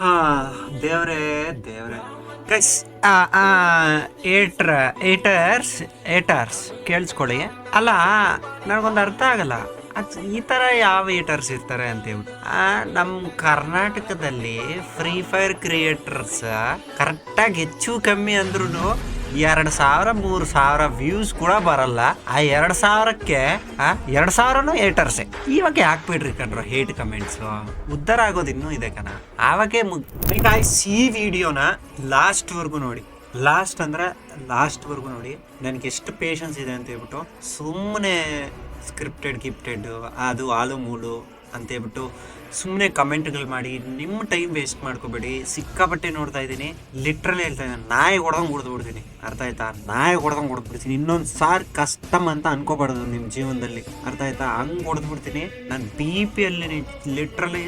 ಆ ದೇವ್ರೇ ದೇವ್ರೆ. ಗೈಸ್ ಏಟ್ರ ಏಟರ್ಸ್ ಏಟರ್ಸ್ ಕೇಳಿಸ್ಕೊಳ್ಳಿ. ಅಲ್ಲ ನನಗೊಂದು ಅರ್ಥ ಆಗಲ್ಲ. ಈ ಥರ ಯಾವ ಏಟರ್ಸ್ ಇರ್ತಾರೆ ಅಂತ ಆ, ನಮ್ಮ ಕರ್ನಾಟಕದಲ್ಲಿ ಫ್ರೀ ಫೈರ್ ಕ್ರಿಯೇಟರ್ಸ್ ಕರೆಕ್ಟಾಗಿ ಹೆಚ್ಚು ಕಮ್ಮಿ ಅಂದ್ರೂ ಎರಡು ಸಾವಿರ, ಮೂರು ಸಾವಿರ ವ್ಯೂಸ್ ಕೂಡ ಬರಲ್ಲ. ಆ ಎರಡು ಸಾವಿರಕ್ಕೆ ಎರಡು ಸಾವಿರನೂ ಏಟರ್ಸೆ ಇವಾಗ ಹಾಕ್ಬಿಡ್ರಿ ಕಣ್ರು ಹೇಟ್ ಕಮೆಂಟ್ಸ್ ಉದ್ದಾರ ಆಗೋದು ಇನ್ನೂ ಇದೆ ಕಣ. ಆವಾಗೆ ಈ ವಿಡಿಯೋನ ಲಾಸ್ಟ್ವರೆಗೂ ನೋಡಿ. ಲಾಸ್ಟ್ ಅಂದ್ರೆ ಲಾಸ್ಟ್ವರೆಗೂ ನೋಡಿ. ನನಗೆ ಎಷ್ಟು ಪೇಷನ್ಸ್ ಇದೆ ಅಂತ ಹೇಳ್ಬಿಟ್ಟು ಸುಮ್ಮನೆ ಸ್ಕ್ರಿಪ್ಟೆಡ್ ಗಿಫ್ಟೆಡ್ ಅದು, ಆಲು ಮೂಲು ಅಂತ ಹೇಳ್ಬಿಟ್ಟು ಸುಮ್ಮನೆ ಕಮೆಂಟ್ಗಳು ಮಾಡಿ, ನಿಮ್ಮ ಟೈಮ್ ವೇಸ್ಟ್ ಮಾಡ್ಕೋಬೇಡಿ. ಸಿಕ್ಕಾಪಟ್ಟೆ ನೋಡ್ತಾ ಇದ್ದೀನಿ. ಲಿಟ್ರಲಿ ಹೇಳ್ತಾ ಇದ್ದೀನಿ, ನಾಯಿ ಹೊಡೆದಂಗೆ ಹೊಡೆದು ಬಿಡ್ತೀನಿ. ಅರ್ಥ ಆಯ್ತಾ? ನಾಯಿ ಹೊಡೆದಂಗೆ ಹೊಡೆದು ಬಿಡ್ತೀನಿ. ಇನ್ನೊಂದು ಸಾರ್ ಕಷ್ಟಮ್ ಅಂತ ಅನ್ಕೋಬಾರ್ದು ನಿಮ್ಮ ಜೀವನದಲ್ಲಿ. ಅರ್ಥ ಆಯ್ತಾ? ಹಂಗೆ ಹೊಡೆದು ಬಿಡ್ತೀನಿ. ನಾನು ಬಿ ಪಿಯಲ್ಲಿ ಲಿಟ್ರಲಿ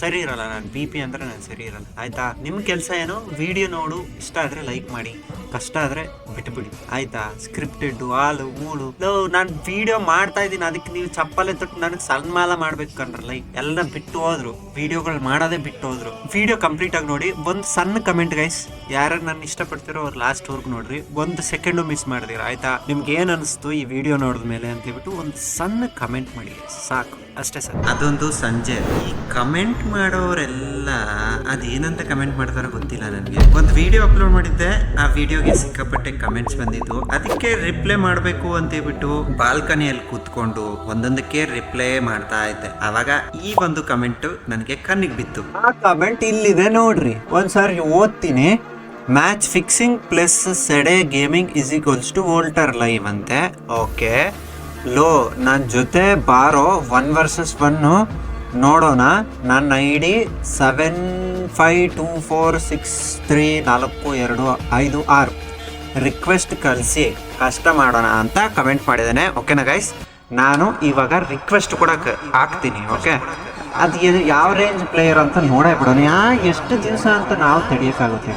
ಸರಿ ಇರಲ್ಲ. ನಾನು ಬಿ ಪಿ ಅಂದರೆ ನಾನು ಸರಿ ಇರಲ್ಲ. ಆಯ್ತಾ? ನಿಮ್ಮ ಕೆಲಸ ಏನು? ವಿಡಿಯೋ ನೋಡು. ಇಷ್ಟ ಆದರೆ ಲೈಕ್ ಮಾಡಿ. ಕಷ್ಟ ಆದರೆ ಬಿಟ್ಬಿಡಿ. ಆಯ್ತಾ? ಸ್ಕ್ರಿಪ್ಟೆಡ್, ಹಾಲು ಮೂಳು ನಾನು ವಿಡಿಯೋ ಮಾಡ್ತಾ ಇದ್ದೀನಿ. ಅದಕ್ಕೆ ನೀವು ಚಪ್ಪಲೆ ತೊಟ್ಟು ನನಗೆ ಸನ್ಮಾನ ಮಾಡ್ಬೇಕು ಕಣ್ರ. ಲೈಕ್ ಎಲ್ಲ ಬಿಟ್ಟು ಹೋದ್ರು ವಿಡಿಯೋಗಳು ಮಾಡೋದೇ ಬಿಟ್ಟು ಹೋದ್ರು ವಿಡಿಯೋ ಕಂಪ್ಲೀಟ್ ಆಗಿ ನೋಡಿ, ಒಂದು ಸಣ್ಣ ಕಮೆಂಟ್ ಗೈಸ್ ಯಾರು ನನ್ನ ಇಷ್ಟಪಡ್ತಿರೋ ಅವ್ರು ಲಾಸ್ಟ್ ವರ್ಗು ನೋಡ್ರಿ, ಒಂದು ಸೆಕೆಂಡು ಮಿಸ್ ಮಾಡಿದಿರ, ಆಯ್ತಾ ನಿಮ್ಗೆ ಏನು ಅನಿಸ್ತು ಈ ವಿಡಿಯೋ ನೋಡಿದ ಮೇಲೆ ಅಂತ ಹೇಳ್ಬಿಟ್ಟು ಒಂದು ಸಣ್ಣ ಕಮೆಂಟ್ ಮಾಡಿ. ಸಾಕು ಅಷ್ಟೇ ಸರ್. ಅದೊಂದು ಸಂಜೆ. ಈ ಕಮೆಂಟ್ ಮಾಡೋರೆಲ್ಲ ಅದೇನಂತ ಕಮೆಂಟ್ ಮಾಡ್ತಾರೋ ಗೊತ್ತಿಲ್ಲ ನನಗೆ. ಒಂದು ವಿಡಿಯೋ ಅಪ್ಲೋಡ್ ಮಾಡಿದ್ದೆ. ಆ ವಿಡಿಯೋಗೆ ಸಿಕ್ಕಾಪಟ್ಟೆ ಕಮೆಂಟ್ಸ್ ಬಂದಿದ್ದು. ಅದಕ್ಕೆ ರಿಪ್ಲೈ ಮಾಡಬೇಕು ಅಂತ ಹೇಳ್ಬಿಟ್ಟು ಬಾಲ್ಕನಿಯಲ್ಲಿ ಕೂತ್ಕೊಂಡು ಒಂದೊಂದಕ್ಕೆ ರಿಪ್ಲೈ ಮಾಡ್ತಾ ಇದ್ದೆ. ಅವಾಗ ಈ ಒಂದು ಕಮೆಂಟ್ ನನಗೆ ಕಣ್ಣಿಗೆ ಬಿತ್ತು. ಆ ಕಮೆಂಟ್ ಇಲ್ಲಿದೆ ನೋಡ್ರಿ. ಒಂದ್ಸಾರಿ ಓದ್ತೀನಿ. ಮ್ಯಾಚ್ ಫಿಕ್ಸಿಂಗ್ ಪ್ಲಸ್ ಸೆಡೆ ಗೇಮಿಂಗ್ ಇಸ್ ಈಕ್ವಲ್ಸ್ ಟು ವೋಲ್ಟರ್ ಲೈವ್ ಅಂತೆ. ಓಕೆ ಲೋ ನನ್ನ ಜೊತೆ ಬಾರೋ ಒನ್ ವರ್ಸಸ್ ಒನ್ನು ನೋಡೋಣ. ನನ್ನ I D seven five two four six three ನಾಲ್ಕು ಎರಡು ಐದು ಆರು. ರಿಕ್ವೆಸ್ಟ್ ಕಳಿಸಿ. ಕಷ್ಟ ಮಾಡೋಣ ಅಂತ ಕಮೆಂಟ್ ಮಾಡಿದ್ದೇನೆ. ಓಕೆನಾ ಗೈಸ್ ನಾನು ಇವಾಗ ರಿಕ್ವೆಸ್ಟ್ ಕೂಡ ಹಾಕ್ತೀನಿ ಓಕೆ ಅದು ಯಾವ ರೇಂಜ್ ಪ್ಲೇಯರ್ ಅಂತ ನೋಡೇ ಬಿಡೋಣ. ಯಾ, ಎಷ್ಟು ದಿವಸ ಅಂತ ನಾವು ತಡಿಯಕ್ಕಾಗುತ್ತೆ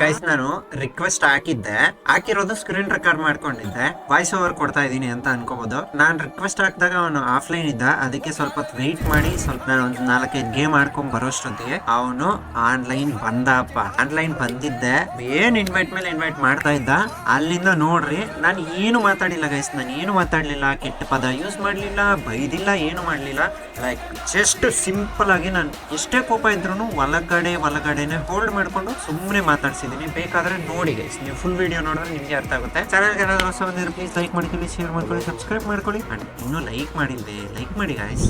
ಗೈಸ್ ನಾನು ರಿಕ್ವೆಸ್ಟ್ ಹಾಕಿದ್ದೆ. ಹಾಕಿರೋದು ಸ್ಕ್ರೀನ್ ರೆಕಾರ್ಡ್ ಮಾಡ್ಕೊಂಡಿದ್ದೆ. ವಾಯ್ಸ್ ಓವರ್ ಕೊಡ್ತಾ ಇದ್ದೀನಿ ಅಂತ ಅನ್ಕೋಬಹುದು ನಾನು ರಿಕ್ವೆಸ್ಟ್ ಹಾಕಿದಾಗ ಅವನು ಆಫ್ಲೈನ್ ಇದ್ದ. ಅದಕ್ಕೆ ಸ್ವಲ್ಪ ವೆಯ್ಟ್ ಮಾಡಿ, ಸ್ವಲ್ಪ ನಾನು ಒಂದು ನಾಲ್ಕೈದು ಗೇಮ್ ಆಡ್ಕೊಂಡ್ ಬರೋಷ್ಟೊತ್ತಿಗೆ ಅವನು ಆನ್ಲೈನ್ ಬಂದಪ್ಪ. ಆನ್ಲೈನ್ ಬಂದಿದ್ದೆ. ಏನ್ ಇನ್ವೈಟ್ ಮೇಲೆ ಇನ್ವೈಟ್ ಮಾಡ್ತಾ ಇದ್ದ? ಅಲ್ಲಿಂದ ನೋಡ್ರಿ, ನಾನು ಏನು ಮಾತಾಡಿಲ್ಲ ಗೈಸ್ ನಾನು ಏನು ಮಾತಾಡ್ಲಿಲ್ಲ. ಕೆಟ್ಟ ಪದ ಯೂಸ್ ಮಾಡ್ಲಿಲ್ಲ, ಬೈದಿಲ್ಲ, ಏನು ಮಾಡ್ಲಿಲ್ಲ. ಲೈಕ್ ಜಸ್ಟ್ ಸಿಂಪಲ್ ಆಗಿ ನಾನು ಎಷ್ಟೇ ಕೋಪ ಇದ್ರು ಒಳಗಡೆ ಒಳಗಡೆನೆ ಹೋಲ್ಡ್ ಮಾಡ್ಕೊಂಡು ಸುಮ್ಮನೆ ಮಾತಾಡ್ಸಿದ್ದೀನಿ ಬೇಕಾದ್ರೆ ನೋಡಿ ಗೈಸ್ ನೀವು ಫುಲ್ ವಿಡಿಯೋ ನೋಡಿದ್ರೆ ನಿಮ್ಗೆ ಅರ್ಥ ಆಗುತ್ತೆ ಚಾನಲ್ ಏನಾದ್ರು ಹೊಸ ಬಂದಿರೋ ಪ್ಲೀಸ್ ಲೈಕ್ ಮಾಡ್ಕೊಳ್ಳಿ ಶೇರ್ ಮಾಡ್ಕೊಳ್ಳಿ ಸಬ್ಸ್ಕ್ರೈಬ್ ಮಾಡ್ಕೊಳ್ಳಿ ಅಂಡ್ ಇನ್ನೂ ಲೈಕ್ ಮಾಡಿಲ್ಲ ಲೈಕ್ ಮಾಡಿ ಗಾಯ್ಸ್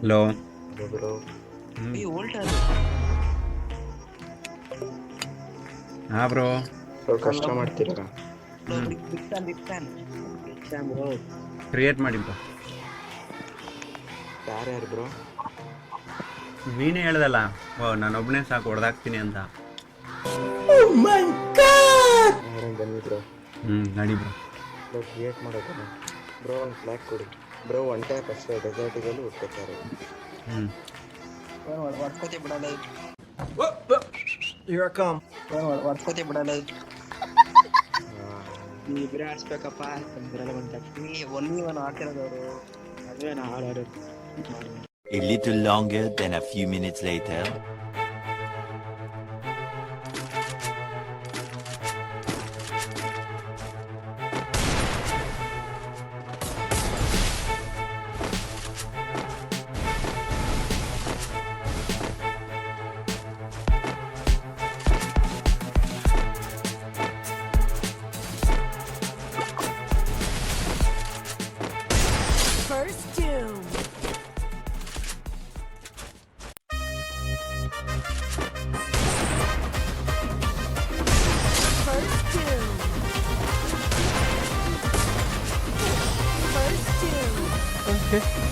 ಹಲೋ ಹಾ ಬ್ರೋ ಕಷ್ಟ ಮಾಡ್ತೀರಾ ಕ್ರಿಯೇಟ್ ಮಾಡಿ ಬ್ರೋ ಯಾರ್ಯಾರು ಬ್ರೋ ನೀನೇ ಹೇಳ್ದಲ್ಲ. ಓ ನಾನೊಬ್ಬನೇ ಸಾಕು ಹೊಡೆದಾಕ್ತೀನಿ ಅಂತ. ಹ್ಞೂ ನಡಿ ಬ್ರೋ ಬ್ರೋ ಕ್ರಿಯೇಟ್ ಬ್ರೋ ಒಂದು ಫ್ಲ್ಯಾಗ್ ಕೊಡಿ. ಬ್ರೋ ಒನ್ ಟ್ಯಾಪ್ ಅಷ್ಟೇ ಡೆಸರ್ಟಿಗಲ್ಲೂ ಹುಡ್ಕೋತಾರೆ ಹ್ಞೂ ಹೊಡ್ಕೋತಿ ಬಿಡಲ್ಲ Here I come. ಹೊಡ್ಕೋತಿ ಬಿಡಲ್ಲ ನೀ ಇಬ್ಬರೇ ಆಡ್ಸ್ಬೇಕಪ್ಪ. ಬರಲ್ಲ ಬಂತ ನೀ ಒನ್ ಒನ್ ಆಡ್ತಿರೋದವರು ಅದುವೇ ನಾ ಹಾಳಾಡೋದು A little longer than a few minutes later. okay.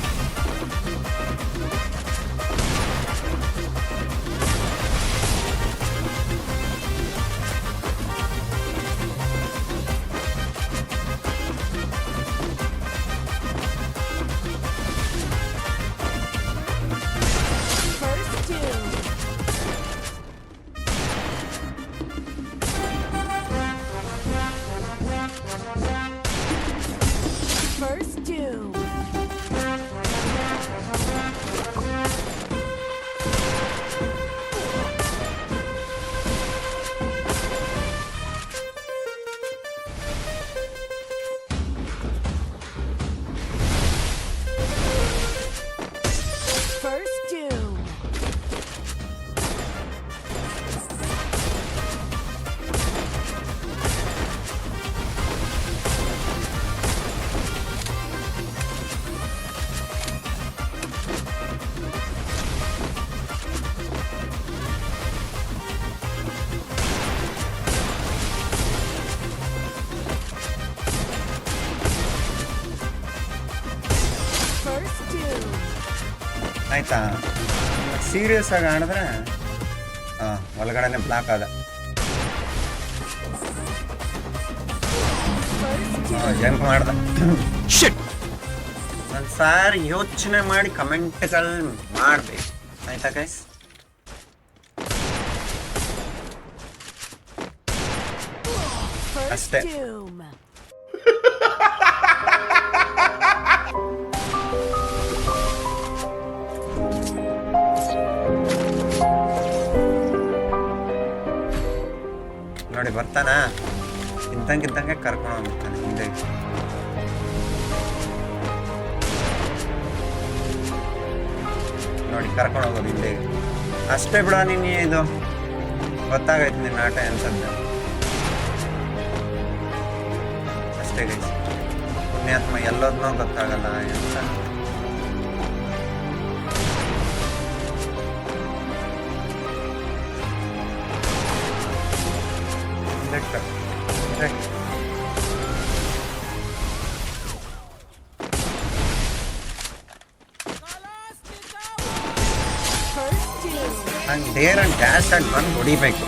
ಆಯ್ತಾ? ಸೀರಿಯಸ್ ಆಗಿ ಆಡಿದ್ರೆ ಹಾಂ ಒಳಗಡೆನೆ ಬ್ಲಾಕ್ ಆದ. ಜಂಪ್ ಮಾಡ್ದ. ಒಂದು ಸಾರಿ ಯೋಚನೆ ಮಾಡಿ ಕಮೆಂಟ್ಗಳು ಮಾಡಬೇಕು ಆಯ್ತಾ ಗೈಸ್ First ನೋಡಿ, ಬರ್ತಾನ? ಇದ್ದಂಗಿದ್ದಂಗೆ ಕರ್ಕೊಂಡು ಹೋಗ್ಬಿಡ್ತಾನೆ, ಹಿಂದೆ ನೋಡಿ, ಕರ್ಕೊಂಡು ಹೋಗೋದು ಹಿಂದೆ ಅಷ್ಟೇ ಬಿಡ ನೀನು ಇದು. ಗೊತ್ತಾಗೈತೆ ನಿನ್ನ ಆಟ ಅನ್ಸದ್ದು ಅಷ್ಟೇ ಗೈಸ್ ಪುಣ್ಯಾತ್ಮ ಎಲ್ಲದನ್ನೂ ಗೊತ್ತಾಗಲ್ಲ ಅಂತ ಹಂಗೆ ಡೇರ್ ಅಂಡ್ ಡ್ಯಾಶ್ ಅಂಡ್ ಬಂದು ಹೊಡಿಬೇಕು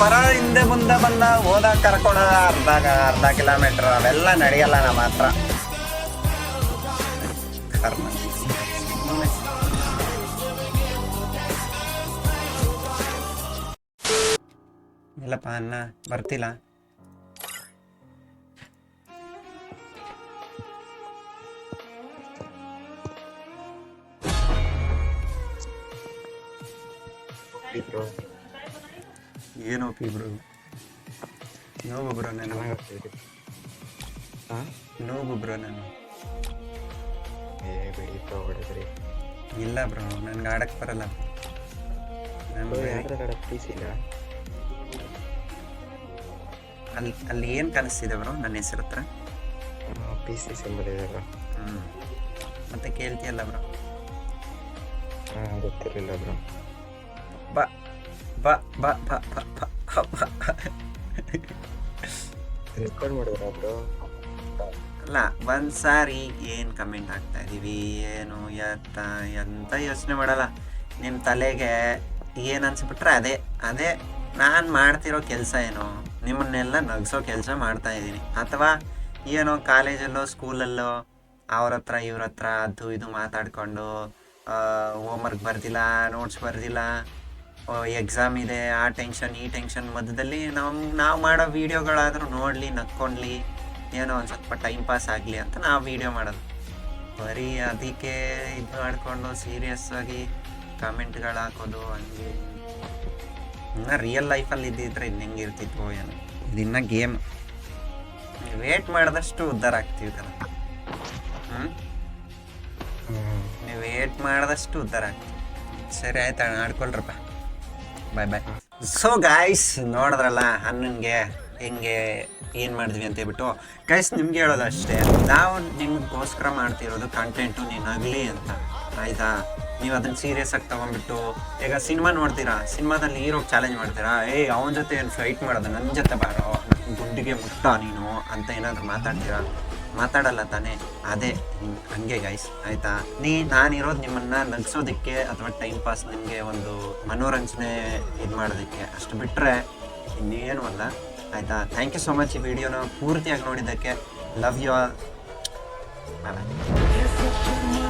ಬರ ಹಿಂದೆ ಮುಂದೆ ಬಂದ ಹೋದಾಗ ಕರ್ಕೊಳೋದ ಅರ್ಧ ಅರ್ಧ ಕಿಲೋಮೀಟರ್ ಅವೆಲ್ಲ ನಡೆಯಲ್ಲ ನಮ್ಮ ಕರ್ಮ. ಇಲ್ಲಪ್ಪ ಅನ್ನ ಬರ್ತಿಲ್ಲ. ಬ್ರೋ ಏನೋ ಇಬ್ರು ನೋವು ಬ್ರೋ ನಾನು ಚೆನ್ನಾಗಾಗ್ತಿದೆ ಹಾಂ ನೋವು ಬ್ರೋ ನಾನು ಏ ಬಿಡಿ ಬ್ರೋ ಹೊಡೆದ್ರಿ. ಇಲ್ಲ ಬ್ರೋ ನನ್ಗೆ ಆಡಕ್ಕೆ ಬರಲ್ಲ. ನಾನು ಬ್ರೋ ಪೀಸ್ ಇಲ್ಲ ಅಲ್ಲಿ ಅಲ್ಲಿ ಏನು ಕಲಿಸ್ತಿದೆ ಬ್ರೋ ನನ್ನ ಹೆಸರು ಹತ್ರ? ಪಿ ಸಿ ಸಿಂಬಲ್ ಇದೆ ಬ್ರೋ ಹ್ಞೂ ಮತ್ತೆ ಕೇಳ್ತೀಯಲ್ಲ ಬ್ರೋ ಹಾಂ ಗೊತ್ತಿರಲಿಲ್ಲ ಬ್ರೋ ಬಾ ಬಾ ಬಾ ಬಾ ಬಾ. ರೆಕಾರ್ಡ್ ಮಾಡಿದ್ರ ಬ್ರೋ ಅಲ್ಲ ಒಂದು ಸಾರಿ ಏನ್ ಕಮೆಂಟ್ ಆಗ್ತಾ ಇದೀವಿ ಏನು ಎತ್ತ ಎಂತ ಯೋಚನೆ ಮಾಡಲ್ಲ. ನಿಮ್ಮ ತಲೆಗೆ ಏನ್ ಅನ್ಸ್ಬಿಟ್ರೆ ಅದೇ ಅದೇ ನಾನು ಮಾಡ್ತಿರೋ ಕೆಲಸ ಏನು ನಿಮ್ಮನ್ನೆಲ್ಲ ನಗಿಸೋ ಕೆಲಸ ಮಾಡ್ತಾ ಇದ್ದೀನಿ ಅಥವಾ ಏನೋ ಕಾಲೇಜಲ್ಲೋ ಸ್ಕೂಲಲ್ಲೋ ಅವ್ರ ಹತ್ರ ಇವ್ರ ಹತ್ರ ಅದು ಇದು ಮಾತಾಡ್ಕೊಂಡು ಹೋಮ್ವರ್ಕ್ ಬರ್ದಿಲ್ಲ ನೋಟ್ಸ್ ಬರ್ದಿಲ್ಲ ಎಕ್ಸಾಮ್ ಇದೆ ಆ ಟೆನ್ಷನ್ ಈ ಟೆನ್ಷನ್ ಮಧ್ಯದಲ್ಲಿ ನಾವು ನಾವು ಮಾಡೋ ವೀಡಿಯೋಗಳಾದರೂ ನೋಡಲಿ ನಕ್ಕೊಂಡ್ಲಿ ಏನೋ ಒಂದು ಸ್ವಲ್ಪ ಟೈಮ್ ಪಾಸ್ ಆಗಲಿ ಅಂತ ನಾವು ವೀಡಿಯೋ ಮಾಡೋದು. ಬರೀ ಅದಕ್ಕೆ ಇದು ಮಾಡಿಕೊಂಡು ಸೀರಿಯಸ್ ಆಗಿ ಕಮೆಂಟ್ಗಳು ಹಾಕೋದು ಹಂಗೆ. ಇನ್ನು ರಿಯಲ್ ಲೈಫಲ್ಲಿ ಇದ್ದಿದ್ರೆ ಇನ್ನು ಹೆಂಗೆ ಇರ್ತಿತ್ತು ಏನೋ. ಇದಿನ್ನ ಗೇಮ್ ವೇಟ್ ಮಾಡಿದಷ್ಟು ಉದ್ಧಾರ ಆಗ್ತೀವಿ ಕಣ. ಹ್ಞೂ ನೀವು ವೇಟ್ ಮಾಡಿದಷ್ಟು ಉದ್ಧಾರ ಆಗ್ತೀವಿ. ಸರಿ ಆಯ್ತು ಆಡ್ಕೊಳ್ರಪ್ಪ. ಬಾಯ್ ಬಾಯ್ ಸೊ ಗಾಯ್ಸ್ ನೋಡಿದ್ರಲ್ಲ, ಅಣ್ಣನಿಗೆ ಹೆಂಗೆ, ಏನು ಮಾಡಿದ್ವಿ ಅಂತ ಹೇಳ್ಬಿಟ್ಟು. ಗೈಸ್ ನಿಮ್ಗೆ ಹೇಳೋದು ಅಷ್ಟೇ. ನಾವು ನಿಮಗೋಸ್ಕರ ಮಾಡ್ತಿರೋದು ಕಂಟೆಂಟು ನೀನು ಆಗಲಿ ಅಂತ. ಆಯಿತಾ? ನೀವು ಅದನ್ನು ಸೀರಿಯಸ್ ಆಗಿ ತೊಗೊಂಡ್ಬಿಟ್ಟು, ಈಗ ಸಿನಿಮಾ ನೋಡ್ತೀರಾ? ಸಿನಿಮಾದಲ್ಲಿ ಹೀರೋಗೆ ಚಾಲೆಂಜ್ ಮಾಡ್ತೀರಾ? ಏಯ್, ಅವನ ಜೊತೆ ಏನು ಫೈಟ್ ಮಾಡೋದು? ನನ್ನ ಜೊತೆ ಬಾರೋ? ಗುಂಡಿಗೆ ಮುಟ್ಟ ನೀನು ಅಂತ ಏನಾದರೂ ಮಾತಾಡ್ತೀರಾ? ಮಾತಾಡಲ್ಲ ತಾನೇ. ಅದೇ, ಹಂಗೆ ಗೈಸ್ ಆಯ್ತಾ? ನೀ, ನಾನಿರೋದು ನಿಮ್ಮನ್ನ ನಗಿಸೋದಕ್ಕೆ ಅಥವಾ ಟೈಮ್ ಪಾಸ್ ನಿಮಗೆ ಒಂದು ಮನೋರಂಜನೆ ಇದು ಮಾಡೋದಕ್ಕೆ. ಅಷ್ಟು ಬಿಟ್ಟರೆ ಇನ್ನೇನು ಅಲ್ಲ. ಆಯ್ತಾ? ಥ್ಯಾಂಕ್ ಯು ಸೊ ಮಚ್ ಈ ವಿಡಿಯೋನ ಪೂರ್ತಿಯಾಗಿ ನೋಡಿದ್ದಕ್ಕೆ. Love you all bye